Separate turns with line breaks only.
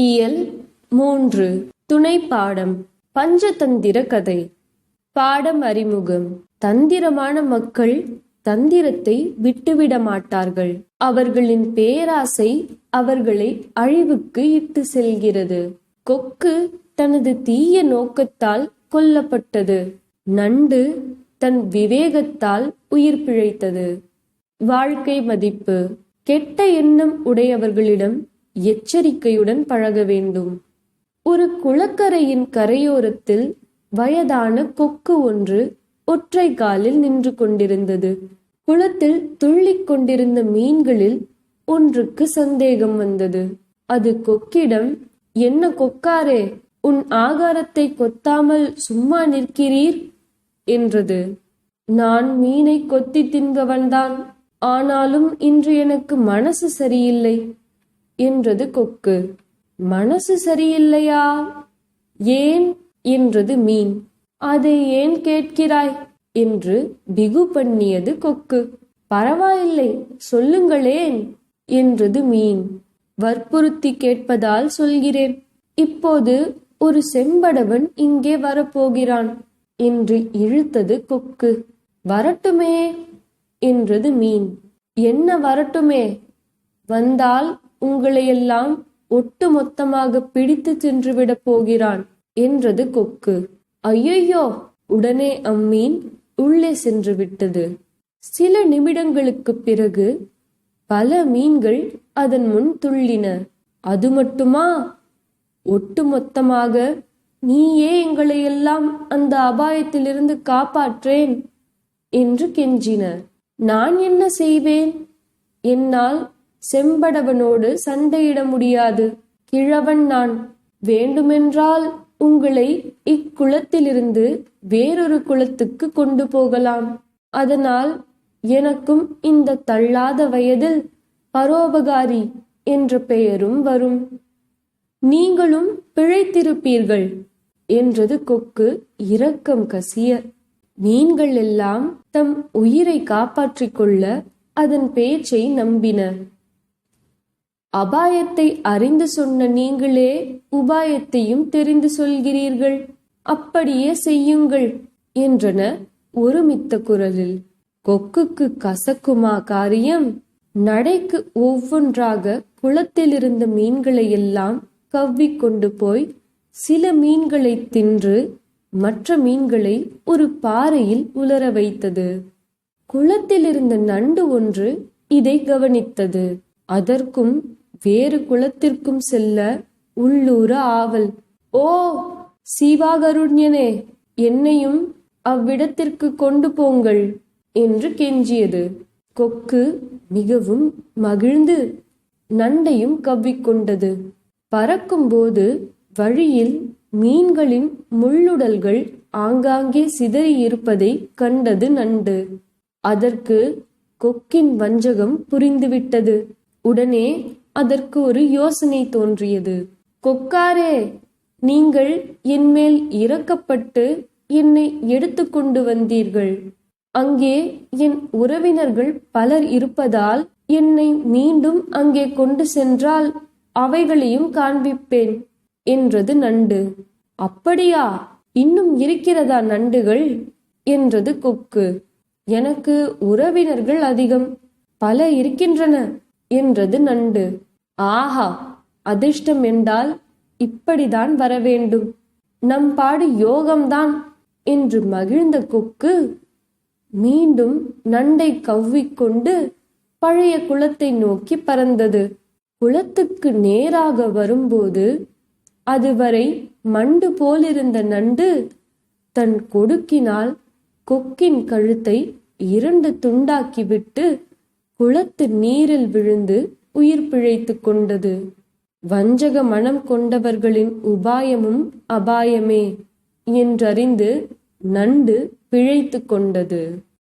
இயல் மூன்று. துணை பாடம் பஞ்சதந்திர கதை. பாடம் அறிமுகம். தந்திரமான மக்கள் தந்திரத்தை விட்டுவிட மாட்டார்கள். அவர்களின் பேராசை அவர்களை அழிவுக்கு இட்டு செல்கிறது. கொக்கு தனது தீய நோக்கத்தால் கொல்லப்பட்டது. நண்டு தன் விவேகத்தால் உயிர் பிழைத்தது. வாழ்க்கை மதிப்பு. கெட்ட எண்ணம் உடையவர்களிடம் எச்சரிக்கையுடன் பழக வேண்டும். ஒரு குளக்கரையின் கரையோரத்தில் வயதான கொக்கு ஒன்று ஒற்றை காலில் நின்று கொண்டிருந்தது. குளத்தில் துள்ளிக் கொண்டிருந்த மீன்களில் ஒன்றுக்கு சந்தேகம் வந்தது. அது கொக்கிடம் என்ன கொக்காரே உன் ஆகாரத்தை கொத்தாமல் சும்மா நிற்கிறீர்? என்றது. நான் மீனை கொத்தி தின்பவன்தான் ஆனாலும் இன்று எனக்கு மனசு சரியில்லை. என்றது கொக்கு. மனசு சரியில்லையா? ஏன்? என்றது மீன். அதை ஏன் கேட்கிறாய்? என்று பிகு பண்ணியது கொக்கு. பரவாயில்லை சொல்லுங்களேன் என்றது மீன். வற்புறுத்தி கேட்பதால் சொல்கிறேன். இப்போது ஒரு செம்படவன் இங்கே வரப்போகிறான் என்று இழுத்தது கொக்கு. வரட்டுமே என்றது மீன். என்ன வரட்டுமே? வந்தால் உங்களையெல்லாம் ஒட்டு மொத்தமாக பிடித்து சென்றுவிடப் போகிறான் என்றது கொக்கு. ஐயையோ! உடனே அம்மீன் உள்ளே சென்று விட்டது சில நிமிடங்களுக்குப் பிறகு பல மீன்கள் அதன் முன் துள்ளின. அது மட்டுமா? ஒட்டுமொத்தமாக நீயே எங்களையெல்லாம் அந்த அபாயத்திலிருந்து காப்பாற்றேன் என்று கெஞ்சின. நான் என்ன செய்வேன்? என்னால் செம்படவனோடு சண்டையிட முடியாது. கிழவன் நான் வேண்டுமென்றால் உங்களை இக்குளத்திலிருந்து வேறொரு குளத்துக்கு கொண்டு போகலாம். அதனால் எனக்கும் இந்த தள்ளாத வயதில் பரோபகாரி என்ற பெயரும் வரும். நீங்களும் பிழைத்திருப்பீர்கள் என்றது கொக்கு இரக்கம் கசிய. மீன்கள் எல்லாம் தம் உயிரை காப்பாற்றிக் கொள்ள அதன் பேச்சை நம்பின. அபாயத்தை அறிந்து சொன்ன நீங்களே உபாயத்தையும் தெரிந்து சொல்கிறீர்கள். அப்படியே செய்யுங்கள் என்றன ஒருமித்த குரலில். கொக்குக்கு கசக்குமா காரியம்? நடைக்கு ஒவ்வொன்றாக குளத்தில் இருந்த மீன்களை எல்லாம் கவ்விக்கொண்டு போய் சில மீன்களை தின்று மற்ற மீன்களை ஒரு பாறையில் உலர வைத்தது. குளத்தில் இருந்த நண்டு ஒன்று இதை கவனித்தது. அதற்கும் வேறு குலத்திற்கும் செல்ல உள்ளூர ஆவல். ஓ சீவாகருண்யனே என்னையும் அவ்விடத்திற்கு கொண்டு போங்கள் என்று கெஞ்சியது. கொக்கு மிகவும் மகிழ்ந்து நண்டையும் கவ்விக்கொண்டது. பறக்கும்போது வழியில் மீன்களின் முள்ளுடல்கள் ஆங்காங்கே சிதறி இருப்பதை கண்டது நண்டு. அதற்கு கொக்கின் வஞ்சகம் புரிந்துவிட்டது. உடனே அதற்கு ஒரு யோசனை தோன்றியது. கொக்காரே நீங்கள் என்மேல் இறக்கப்பட்டு என்னை எடுத்துக்கொண்டு வந்தீர்கள். அங்கே என் உறவினர்கள் பலர் இருப்பதால் என்னை மீண்டும் அங்கே கொண்டு சென்றால் அவைகளையும் காண்பிப்பேன் என்றது நண்டு. அப்படியா? இன்னும் இருக்கிறதா நண்டுகள்? என்றது கொக்கு. எனக்கு உறவினர்கள் அதிகம் பல இருக்கின்றன. என்றது நண்டு. ஆஹா அதிர்ஷ்டம் என்றால் இப்படிதான் வரவேண்டும் நம் பாடு யோகம்தான் என்று மகிழ்ந்த கொக்கு மீண்டும் நண்டை கவ்விக்கொண்டு பழைய குளத்தை நோக்கி பறந்தது. குளத்துக்கு நேராக வரும்போது அதுவரை மண்டு போலிருந்த நண்டு தன் கொடுக்கினால் கொக்கின் கழுத்தை இரண்டு துண்டாக்கிவிட்டு குளத்து நீரில் விழுந்து உயிர் பிழைத்து கொண்டது. வஞ்சக மனம் கொண்டவர்களின் உபாயமும் அபாயமே என்றறிந்து நண்டு பிழைத்து கொண்டது.